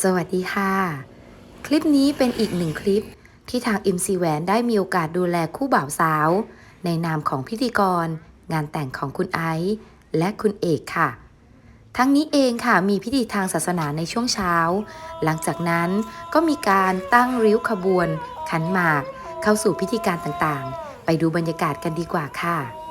สวัสดีค่ะ คลิปนี้เป็นอีกหนึ่งคลิปที่ทาง MC แหวนได้มีโอกาสดูแลคู่บ่าวสาว ในนามของพิธีกร งานแต่งของคุณไอซ์และคุณเอกค่ะ ทั้งนี้เองค่ะมีพิธีทางศาสนาในช่วงเช้า หลังจากนั้นก็มีการตั้งริ้วขบวน ขันหมาก เข้าสู่พิธีการต่างๆ ไปดูบรรยากาศกันดีกว่าค่ะ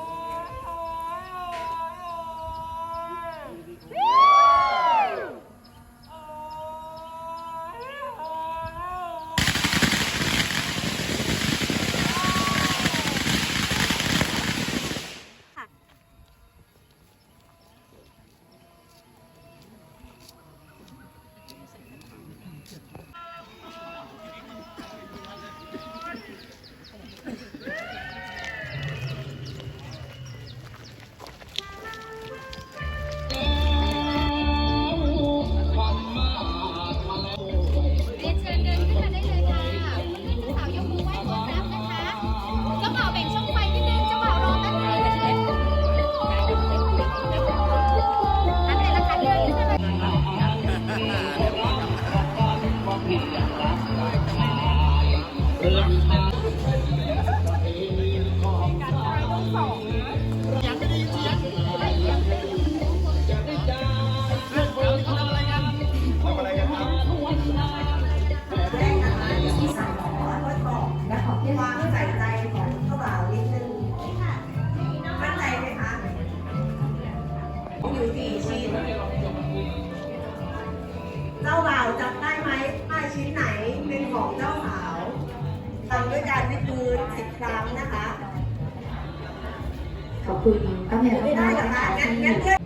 ความใส่ใจของเจ้าบ่าวนิดนึงมั่นใจไหมคะ อยู่กี่ชิ้น เจ้าบ่าวจำได้ไหมว่าชิ้นไหนเป็นของเจ้าสาว ทำด้วยการวิดพื้นสิบครั้งนะคะขอบคุณป้าแมวไม่ได้มากเหรอๆนะคะคะงั้นที่งั้นเพื่อน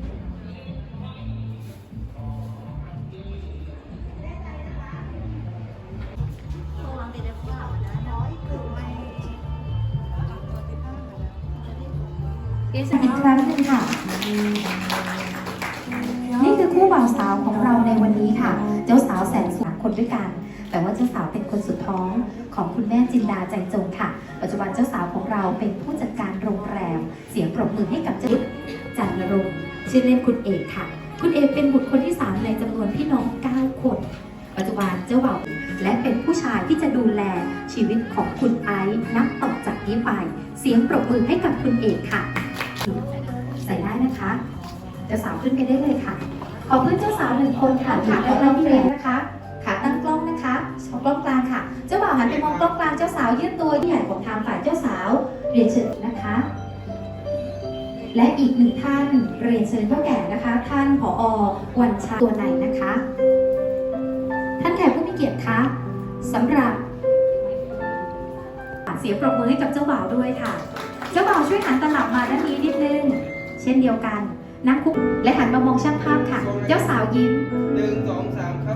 เรียนอีกครั้งหนึงค่ะ นี่คือคู่บ่าวสาวของเราในวันนี้ค่ะ เจ้าสาวแสนสวยคนด้วยกัน แต่ว่าเจ้าสาวเป็นคนสุดท้องของคุณแม่จินดาใจจงค่ะ ปัจจุบันเจ้าสาวของเราเป็นผู้จัดการโรงแรม เสียงปรบมือให้กับเจ้าจันนรงค์ชื่อเล่นคุณเอกค่ะ คุณเอกเป็นบุตรคนที่สามในจำนวนพี่น้อง 9 คน ปัจจุบันเจ้าบ่าวและเป็นผู้ชายที่จะดูแลชีวิตของคุณไอซ์นับต่อจากนี้ไป เสียงปรบมือให้กับคุณเอกค่ะ ใส่ได้นะคะเจ้าสาวขึ้นไปได้เลยค่ะ ขอเพื่อนเจ้าสาวหนึ่งคนค่ะขาใกล้ๆที่แขนนะคะ กล้องกลางค่ะ เจ้าบ่าวหันไปมองกล้องกลางเจ้าสาวยื่นตัวที่ใหญ่ของทางฝ่ายเจ้าสาว เรียนเชิญนะคะ และอีกหนึ่งท่านเรียนเชิญพ่อแก่นะคะ ท่านผอวันชาตัวในนะคะ ท่านแขกผู้มีเกียรติคะสำหรับเสียงปรบมือให้กับเจ้าบ่าวด้วยค่ะ เจ้าบ่าวช่วยหันตลับมาด้านนี้นิดนึง เช่นเดียวกันนั่งคุกและหันมามองช่างภาพค่ะ เจ้าสาวยิ้มหนึ่งสองสามครับ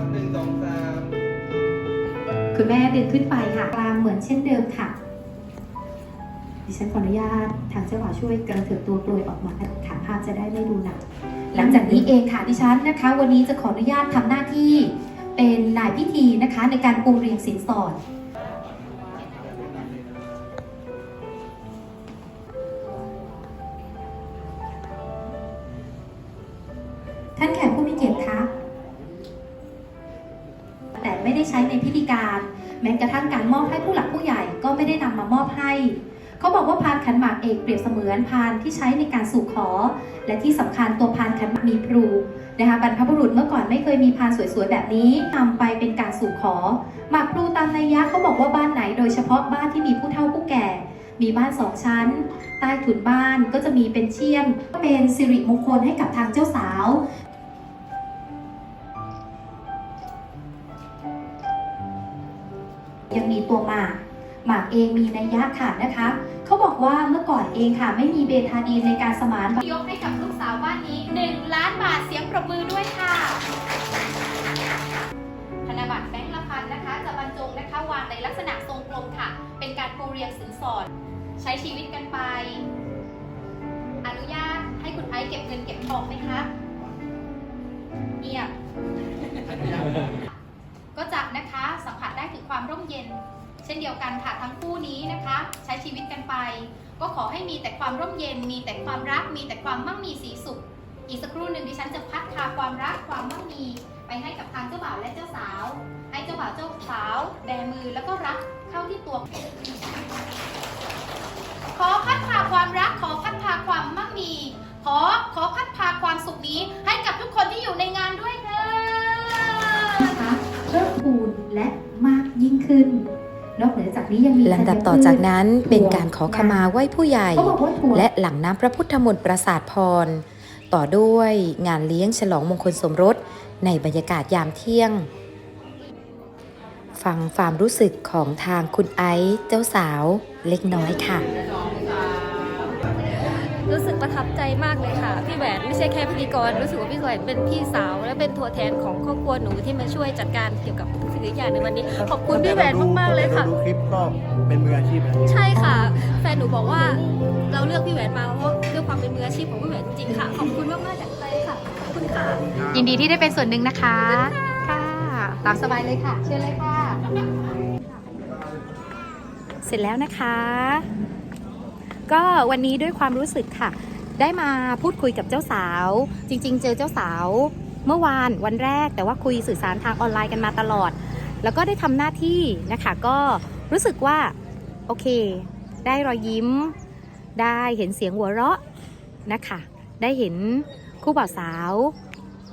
คุณแม่เดินขึ้นไปค่ะกลางเหมือนเช่นเดิมค่ะ ดิฉันขออนุญาตทางเจ้าบ่าวช่วยกระเถิบตัวโปรยออกมาค่ะภาพจะได้ไม่ดูหนัก หลังจากนี้เองค่ะดิฉันนะคะ วันนี้จะขออนุญาตทำหน้าที่เป็นนายพิธีนะคะในการปูเรียงสินสอดท่านแขกผู้ ได้ใช้ในพิธีการ แม้กระทั่งการมอบให้ผู้หลักผู้ใหญ่ก็ไม่ได้นำมามอบให้เขาบอกว่าพานขันหมากเอกเปรียบเสมือนพานที่ใช้ในการสู่ขอ และที่สำคัญตัวพานขันหมากมีพลูนะคะบรรพบุรุษเมื่อก่อนไม่เคยมีพานสวยๆแบบนี้นำไปเป็นการสู่ขอหมากพลูตามนัยยะเขาบอกว่าบ้านไหน โดยเฉพาะบ้านที่มีผู้เฒ่าผู้แก่ มีบ้านสองชั้น ใต้ถุนบ้านก็จะมีเป็นเชี่ยนเป็นสิริมงคลให้กับทางเจ้าสาว ยังมีตัวหมาก หมากเองมีนัยยะค่ะนะคะ เขาบอกว่าเมื่อก่อนเองค่ะไม่มีเบทาดีนในการสมานยกให้กับลูกสาวบ้านนี้ 1 ล้านบาทเสียงปรบมือด้วยค่ะ ธนบัตรแบงค์ละพันนะคะ จะบรรจงนะคะวางในลักษณะทรงกลมค่ะ เป็นการปูเรียงสินสอด ใช้ชีวิตกันไป อนุญาตให้คุณไอซ์เก็บเงินเก็บทองไหมคะเงียบ ก็จะนะคะสัมผัสได้ถึงความร่มเย็น เช่นเดียวกันค่ะทั้งคู่นี้นะคะ ใช้ชีวิตกันไป ก็ขอให้มีแต่ความร่มเย็น มีแต่ความรัก มีแต่ความมั่งมีสีสุข อีกสักครู่หนึ่งดิฉันจะพัดพาความรักความมั่งมี ไปให้กับทางเจ้าบ่าวและเจ้าสาว ให้เจ้าบ่าวเจ้าสาว แบมือแล้วก็รับเข้าที่ตัว ขอพัดพาความรักขอพัดพาความมั่งมี ขอขอพัดพาความสุขนี้ให้กับทุกคนที่อยู่ในงานด้วยเถิดนะคะเพิ่มพูนและมากยิ่งขึ้น นอกเหนือจากนี้ยังมีลำดับต่อจากนั้นเป็นการขอขมาไหว้ผู้ใหญ่เขาบอกว่าถั่วและหลังน้ำพระพุทธมนต์ประสาทพร ต่อด้วยงานเลี้ยงฉลองมงคลสมรสในบรรยากาศยามเที่ยง ฟังความรู้สึกของทางคุณไอซ์เจ้าสาวเล็กน้อยค่ะรู้สึก ประทับใจมากเลยค่ะ พี่แหวนไม่ใช่แค่พิธีกร รู้สึกว่าพี่แหวนเป็นพี่สาว และเป็นตัวแทนของครอบครัวหนูที่มาช่วยจัดการเกี่ยวกับทุกสิ่งทุกอย่างในวันนี้ ขอบคุณพี่แหวนมากๆเลยค่ะ ดูคลิปก็เป็นมืออาชีพนะใช่ค่ะ แฟนหนูบอกว่าเราเลือกพี่แหวนมาเพราะด้วยความเป็นมืออาชีพของพี่แหวนจริงๆค่ะ ขอบคุณมากๆจากใจค่ะ ขอบคุณค่ะ ยินดีที่ได้เป็นส่วนหนึ่งนะคะ ค่ะ ตามสบายเลยค่ะ เชิญเลยค่ะ เสร็จแล้วนะคะ ก็วันนี้ด้วยความรู้สึกค่ะ ได้มาพูดคุยกับเจ้าสาว จริง ๆ เจอเจ้าสาวเมื่อวานวันแรก แต่ว่าคุยสื่อสารทางออนไลน์กันมาตลอด แล้วก็ได้ทำหน้าที่นะคะ ก็รู้สึกว่า โอเค ได้รอยยิ้ม ได้เห็นเสียงหัวเราะนะคะ ได้เห็นคู่บ่าวสาว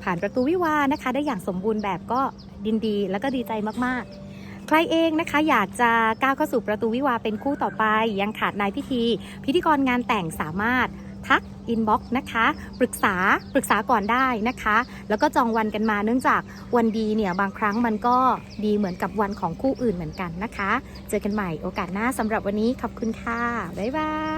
ผ่านประตูวิวานะคะ ได้อย่างสมบูรณ์แบบก็ดินดีแล้วก็ดีใจมากๆ ใครเองนะคะอยากจะก้าวเข้าสู่ประตูวิวาเป็นคู่ต่อไป ยังขาดนายพิธี พิธีกรงานแต่งสามารถทักอินบ็อกซ์นะคะปรึกษาปรึกษาก่อนได้นะคะ แล้วก็จองวันกันมาเนื่องจากวันดีเนี่ยบางครั้งมันก็ดีเหมือนกับวันของคู่อื่นเหมือนกันนะคะ เจอกันใหม่โอกาสหน้าสำหรับวันนี้ขอบคุณค่ะ บ๊ายบาย